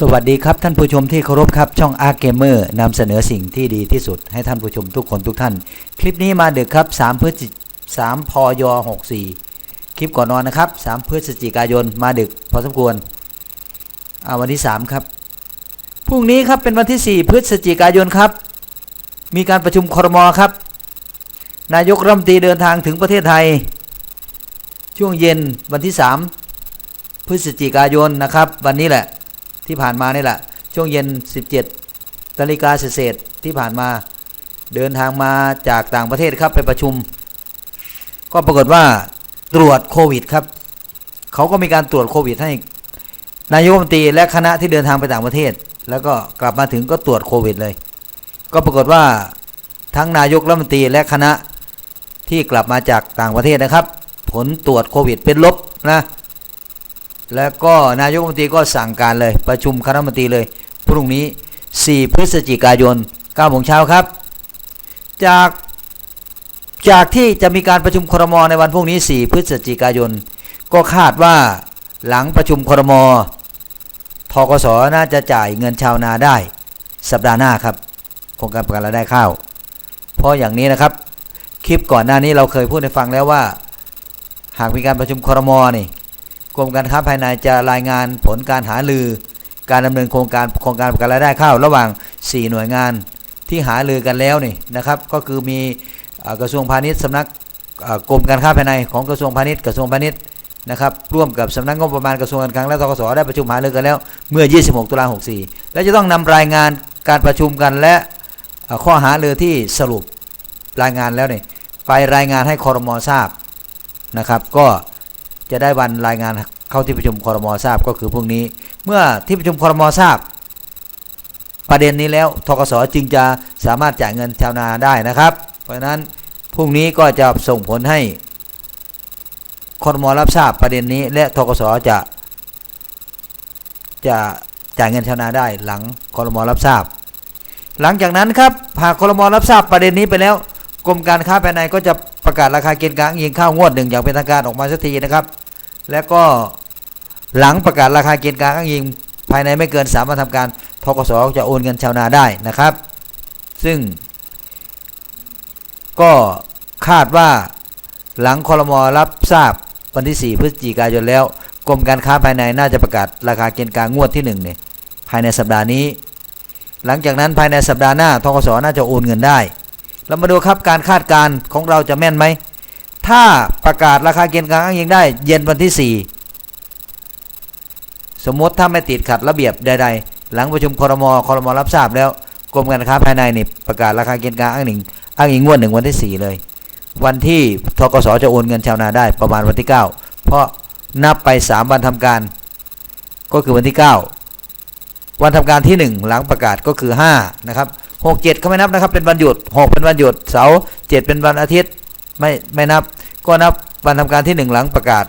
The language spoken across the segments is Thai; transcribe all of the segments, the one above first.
สวัสดีครับท่านผู้ชมที่เคารพครับช่องอาร์เกมเมอร์นำเสนอสิ่งที่ดีที่สุดให้ท่านผู้ชมทุกคนทุกท่าน คลิปนี้มาดึกครับ3พฤศจิ3พย64 คลิปก่อนนอนนะครับ 3 พฤศจิกายนมาดึกพอสมควรอาวันที่ 3 ครับพรุ่งนี้ครับเป็นวันที่ 4 พฤศจิกายนครับ มีการประชุมครมครับ นายกรัฐมนตรีเดินทางถึงประเทศไทย ช่วงเย็นวันที่ 3 พฤศจิกายนนะครับ วันนี้แหละ ที่ผ่านมานี่แหละ ช่วงเย็น 17นาฬิกาเศษที่ผ่านมา เดินทางมาจากต่างประเทศครับไปประชุม ก็ปรากฏว่าตรวจโควิดครับเขาก็มีการตรวจโควิดให้นายกรัฐมนตรีและคณะที่เดินทางไปต่างประเทศ แล้วก็กลับมาถึงก็ตรวจโควิดเลย ก็ปรากฏว่าทั้งนายกรัฐมนตรีและคณะที่กลับมาจากต่างประเทศนะครับ ผลตรวจโควิดเป็นลบนะ แล้วก็นายกรัฐมนตรีก็สั่งการเลยประชุมคณะรัฐมนตรีเลยพรุ่งนี้ 4 พฤศจิกายน9โมงเช้าครับ จากจากที่จะมีการประชุมครมในวันพรุ่งนี้ 4 พฤศจิกายน ก็คาดว่าหลังประชุมครมทกสน่าจะจ่ายเงินชาวนาได้ สัปดาห์หน้าครับโครงการประกันรายได้ข้าว เพราะอย่างนี้นะครับ คลิปก่อนหน้านี้เราเคยพูดให้ฟังแล้วว่า หากมีการประชุมครมนี่ กรมการค้าภายในจะรายงานผลการหาลือ การดำเนินโครงการโครงการประกันรายได้ข้าวระหว่าง 4 หน่วยงานที่หาลือกันแล้วนี่นะครับ ก็คือมีกระทรวงพาณิชย์สำนักเอ่อกรมการค้าภายในของกระทรวงพาณิชย์กระทรวงพาณิชย์นะครับร่วมกับสำนักงบประมาณกระทรวงการคลังและทกสได้ประชุมหารือกันแล้วเมื่อ 26 ตุลาคม64 และจะต้องนำรายงานการประชุมกันและข้อหารือที่สรุปรายงานแล้วนี่ไปรายงานให้คอรมอทราบนะครับ ก็ จะได้วันรายงานเข้าที่ประชุมคอรมอทราบก็คือพรุ่งนี้ เมื่อที่ประชุมคอรมอทราบ ประเด็นนี้แล้วทกสจึงจะสามารถจ่ายเงินชาวนาได้นะครับ เพราะฉะนั้นพรุ่งนี้ก็จะส่งผลให้คอรมอรับทราบประเด็นนี้ และทกสจะจะจ่ายเงินชาวนาได้หลังคอรมอรับทราบ หลังจากนั้นครับหากคอรมอรับทราบประเด็นนี้ไปแล้วกรมการค้าภายในก็จะประกาศราคาเกณฑ์กลางยิงข้าวงวดหนึ่งอย่างเป็นทางการออกมาสักทีนะครับ แล้วก็หลังประกาศราคาเกณฑ์กลางอ้างอิงภายในไม่เกินสามวันทำการทกสจะโอนเงินชาวนาได้นะครับ ซึ่ง ก็คาดว่าหลังคอรมอรับทราบวันที่ 4 พฤศจิกายนแล้ว กรมการค้าภายในน่าจะประกาศราคาเกณฑ์กลางงวดที่1เนี่ยภายในสัปดาห์นี้ หลังจากนั้นภายในสัปดาห์หน้าทกสน่าจะโอนเงินได้ เรามาดูครับการคาดการณ์ของเราจะแม่นไหม ถ้าประกาศราคาเกณฑ์กลางอ้างอิงได้ เย็นวันที่ 4 สมมติถ้าไม่ติดขัดระเบียบใด ๆ หลังประชุมครมครมรับทราบแล้วกรมการค้าภายในนี่ประกาศราคาเกณฑ์กลางอ้างอิงอ้างอิงงวดหนึ่งวันที่ 4 เลย วันที่ทกสจะโอนเงินชาวนาได้ประมาณวันที่ 9 เพราะนับไป 3 วันทำการ ก็คือวันที่ 9 วันทำการที่ 1 หลังประกาศก็คือ5นะครับ6 7เขาไม่นับนะครับเป็นวันหยุด 6 เป็นวันหยุดเสาร์7เป็นวันอาทิตย์ ไม่ไม่นับก็นับวันทำการที่ 1 หลังประกาศ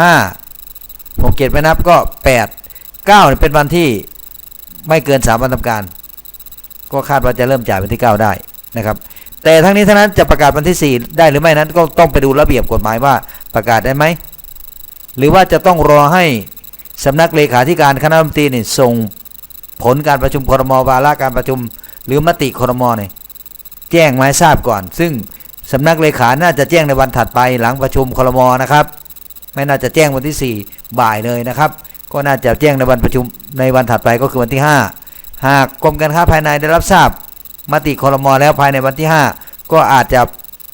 5 6 7ไม่นับก็ 8 9เนี่ยเป็นวันที่ไม่เกิน 3 วันทำการ ก็คาดว่าจะเริ่มจ่ายวันที่ 9 ได้นะครับ แต่ทั้งนี้ทั้งนั้นจะประกาศวันที่ 4 ได้หรือไม่นั้นก็ต้องไปดูระเบียบกฎหมายว่าประกาศได้ไหมหรือว่าจะต้องรอให้สำนักเลขาธิการคณะรัฐมนตรีนี่ส่งผลการประชุมครมวาระการประชุม หรือมติครมเนี่ยแจ้งมาให้ทราบก่อน ซึ่ง สำนักเลขาน่าจะแจ้งในวันถัดไปหลังประชุมครมนะครับ ไม่น่าจะแจ้งวันที่ 4 บ่ายเลยนะครับ ก็น่าจะแจ้งในวันประชุมในวันถัดไปก็คือวันที่ 5 หากกรมการค้าภายในได้รับทราบมติครมแล้วภายในวันที่ 5 ก็อาจจะ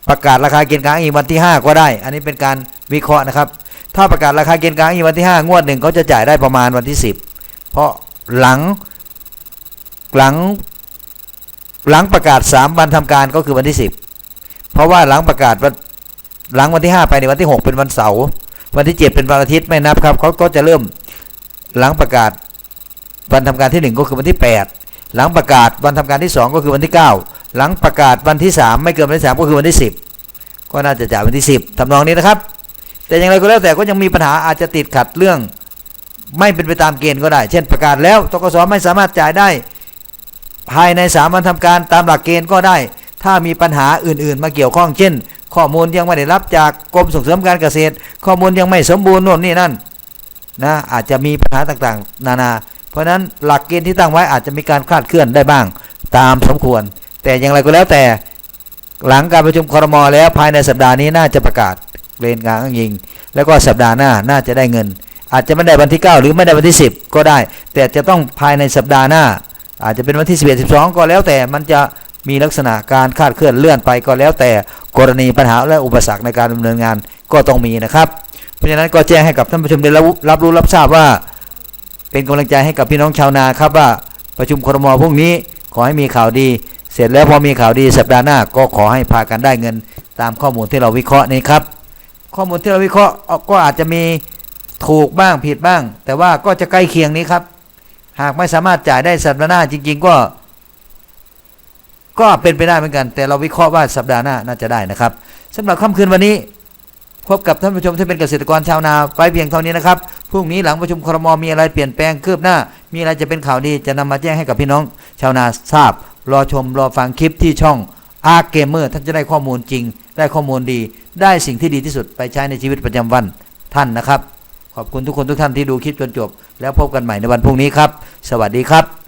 ประกาศราคาเกณฑ์กลางอีกวันที่ 5 ก็ได้ อันนี้เป็นการวิเคราะห์นะครับ ถ้าประกาศราคาเกณฑ์กลางอีกวันที่ 5 งวดหนึ่งเขาจะจ่ายได้ประมาณวันที่ 10 เพราะหลังหลังหลังประกาศ 3 วันทำการก็คือวันที่ 10 เพราะว่าหลังประกาศวันหลังวันที่ 5 ไปในวันที่ 6 เป็นวันเสาร์วันที่ 7 เป็นวันอาทิตย์ไม่นับครับเขาก็จะเริ่มหลังประกาศวันทำการที่ 1 ก็คือวันที่ 8 หลังประกาศวันทำการที่ 2 ก็คือวันที่ 9 หลังประกาศวันที่ 3 ไม่เกินวันที่3ก็คือวันที่ 10 ก็น่าจะจ่ายวันที่ 10ทำนองนี้นะครับ แต่อย่างไรก็แล้วแต่ก็ยังมีปัญหาอาจจะติดขัดเรื่อง ไม่เป็นไปตามเกณฑ์ก็ได้ เช่นประกาศแล้วตกสไม่สามารถจ่ายได้ ภายในสามวันทำการตามหลักเกณฑ์ก็ได้ ถ้ามีปัญหาอื่น ๆ มาเกี่ยวข้องเช่น ข้อมูลยังไม่ได้รับจากกรมส่งเสริมการเกษตร ข้อมูลยังไม่สมบูรณ์โน่นนี่นั่นนะอาจจะมีปัญหาต่างๆ นานา เพราะฉะนั้นหลักเกณฑ์ที่ตั้งไว้อาจจะมีการคลาดเคลื่อนได้บ้าง ตามสมควร แต่อย่างไรก็แล้วแต่หลังการประชุมครมอแล้วภายในสัปดาห์นี้น่าจะประกาศเกณฑ์การอ้างยิง แล้วก็สัปดาห์หน้าน่าจะได้เงิน อาจจะไม่ได้วันที่ 9 หรือไม่ได้วันที่ 10 ก็ได้ แต่จะต้องภายในสัปดาห์หน้า อาจจะเป็นวันที่ 11 12 ก็แล้วแต่มันจะ มีลักษณะการคาดเคลื่อนเลื่อนไปก็แล้วแต่กรณีปัญหาและอุปสรรคในการดำเนินงานก็ต้องมีนะครับ เพราะฉะนั้นก็แจ้งให้กับท่านผู้ชมได้รับรู้รับทราบว่า เป็นกำลังใจให้กับพี่น้องชาวนาครับว่าประชุมครมพรุ่งนี้ขอให้มีข่าวดี เสร็จแล้วพอมีข่าวดีสัปดาห์หน้าก็ขอให้พากันได้เงิน ตามข้อมูลที่เราวิเคราะห์นี้ครับ ข้อมูลที่เราวิเคราะห์ก็อาจจะมีถูกบ้างผิดบ้าง แต่ว่าก็จะใกล้เคียงนี้ครับ หากไม่สามารถจ่ายได้สัปดาห์หน้าจริง ๆ ก็ ก็เป็นไปได้เหมือนกัน แต่เราวิเคราะห์ว่าสัปดาห์หน้าน่าจะได้นะครับสำหรับค่ำคืนวันนี้พบกับท่านผู้ชมที่เป็นเกษตรกรชาวนาไว้เพียงเท่านี้นะครับพรุ่งนี้หลังประชุมครมมีอะไรเปลี่ยนแปลงคืบหน้า มีอะไรจะเป็นข่าวดีจะนำมาแจ้งให้กับพี่น้อง ชาวนาทราบ รอชมรอฟังคลิปที่ช่องอาร์เกมเมอร์ท่านจะได้ข้อมูลจริง ได้ข้อมูลดี ได้สิ่งที่ดีที่สุดไปใช้ในชีวิตประจำวันท่านนะครับ ขอบคุณทุกคนทุกท่านที่ดูคลิปจนจบ แล้วพบกันใหม่ในวันพรุ่งนี้ครับ สวัสดีครับ